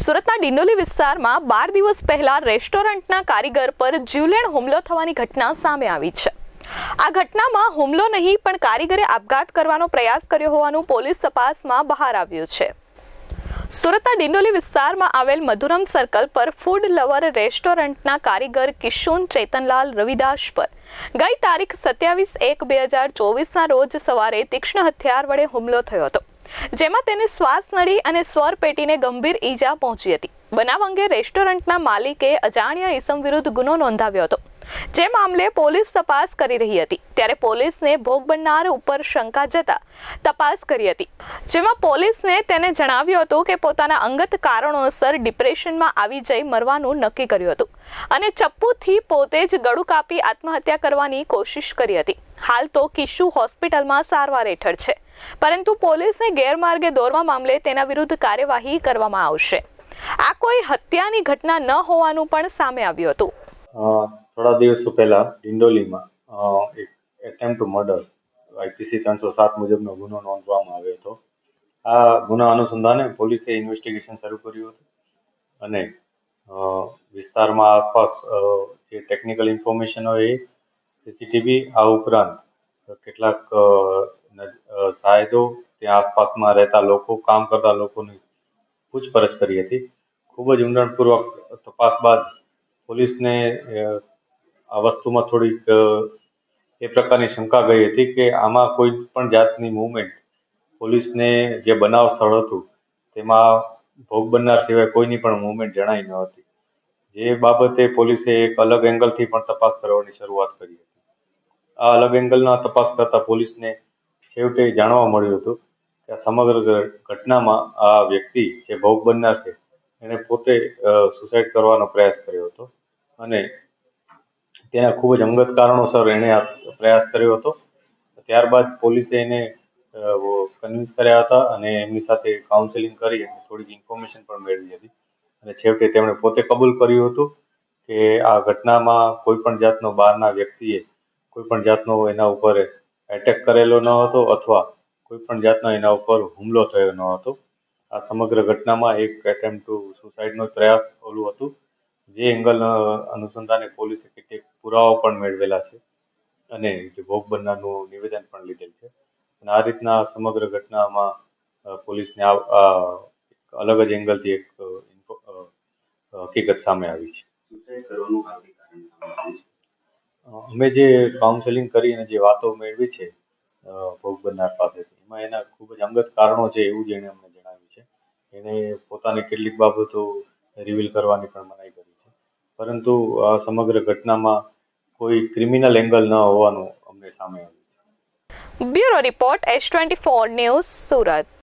સુરતના ડિંડોલી વિસ્તારમાં બાર દિવસ પહેલા રેસ્ટોરન્ટના કારીગર પર જીવલેણ હુમલો થવાની ઘટના સામે આવી છે. આ ઘટનામાં હુમલો નહીં, પણ કારીગરે આપઘાત કરવાનો પ્રયાસ કર્યો હોવાનું પોલીસ તપાસમાં બહાર આવ્યું છે. સુરતના ડિંડોલી વિસ્તારમાં આવેલ મધુરમ સર્કલ પર ફૂડ લવર રેસ્ટોરન્ટના કારીગર કિશુન ચેતનલાલ રવિદાસ પર ગઈ તારીખ સત્યાવીસ એક બે હજાર ચોવીસના રોજ સવારે તીક્ષ્ણ હથિયાર વડે હુમલો થયો હતો. જેમાં તેને શ્વાસ નળી અને સ્વર પેટીને ગંભીર ઈજા પહોંચી હતી. બનાવ અંગે રેસ્ટોરન્ટના માલિકે અજાણ્યા ઈસમ વિરુદ્ધ ગુનો નોંધાવ્યો હતો. જે મામલે પોલીસ તપાસ કરી રહી હતી. ત્યારે પોલીસને ભોગ બનનાર ઉપર શંકા જતા તપાસ કરી હતી. જેમાં પોલીસને તેને જણાવ્યું હતું કે પોતાના અંગત કારણોસર ડિપ્રેશનમાં આવી જઈ મરવાનું નક્કી કર્યું હતું અને ચપ્પુથી પોતે જ ગળું કાપી આત્મહત્યા કરવાની કોશિશ કરી હતી. હાલ તો કિશુ હોસ્પિટલમાં સારવાર હેઠળ છે. પરંતુ પોલીસને ગેરમાર્ગે દોરવા મામલે તેના વિરુદ્ધ કાર્યવાહી કરવામાં આવશે. આ કોઈ હત્યાની ઘટના ન હોવાનું પણ સામે આવ્યું હતું. થોડા દિવસો પહેલા ડિંડોલીમાં એક એટેમ્પ ટુ મર્ડર આઈપીસી ત્રણસો સાત મુજબનો ગુનો નોંધવામાં આવ્યો હતો. આ ગુના અનુસંધાને પોલીસે ઇન્વેસ્ટિગેશન શરૂ કર્યું હતું અને વિસ્તારમાં આસપાસ જે ટેકનિકલ ઇન્ફોર્મેશન હોય એ સીસીટીવી આ ઉપરાંત કેટલાક સાહેદો ત્યાં આસપાસમાં રહેતા લોકો, કામ કરતા લોકોની પૂછપરછ કરી હતી. ખૂબ જ ઊંડાણપૂર્વક તપાસ બાદ પોલીસને આ વસ્તુમાં થોડીક એ પ્રકારની શંકા ગઈ હતી કે આમાં કોઈ પણ જાતની મુવમેન્ટ પોલીસને જે બનાવ સ્થળ હતું, તેમાં ભોગ બનનાર સિવાય કોઈની પણ મુવમેન્ટ જણાઈ ન હતી. જે બાબતે પોલીસે એક અલગ એંગલથી પણ તપાસ કરવાની શરૂઆત કરી હતી. આ અલગ એંગલના તપાસ કરતા પોલીસને છેવટે જાણવા મળ્યું હતું કે સમગ્ર ઘટનામાં આ વ્યક્તિ જે ભોગ બનનાર છે, એણે પોતે સુસાઇડ કરવાનો પ્રયાસ કર્યો હતો અને તેના ખૂબ જ અંગત કારણોસર એણે આ પ્રયાસ કર્યો હતો. ત્યારબાદ પોલીસે એને કન્વિન્સ કર્યા હતા અને એમની સાથે કાઉન્સેલિંગ કરી અને થોડીક ઇન્ફોર્મેશન પણ મેળવી હતી. અને છેવટે તેમણે પોતે કબૂલ કર્યું હતું કે આ ઘટનામાં કોઈ પણ જાતનો બહારના વ્યક્તિએ કોઈ પણ જાતનો એના ઉપર એટેક કરેલો ન હતો અથવા કોઈ પણ જાતનો એના ઉપર હુમલો થયો ન હતો. આ સમગ્ર ઘટનામાં એક એટેમ્પ ટુ સુસાઇડનો પ્રયાસ ઓલું હતું. જે એંગલ અનુસંધાને પોલીસે કેટલીક પુરાવા પણ મેળવેલા છે અને જે ભોગ બનનારનું નિવેદન પણ લીધેલ છે. અને આ રીતના સમગ્ર ઘટનામાં પોલીસને અલગ જ એંગલથી એક હકીકત સામે આવી છે. અમે જે કાઉન્સેલિંગ કરી અને જે વાતો મેળવી છે ભોગ બનનાર પાસેથી, એમાં એના ખૂબ જ અંગત કારણો છે એવું જ એણે અમને જણાવ્યું છે. એણે પોતાની કેટલીક બાબતો રિવીલ કરવાની પણ મનાઈ પરંતુ આ સમગ્ર ઘટનામાં કોઈ ક્રિમિનલ એંગલ ન હોવાનું અમને સામે આવ્યું bureau report S twenty four news Surat.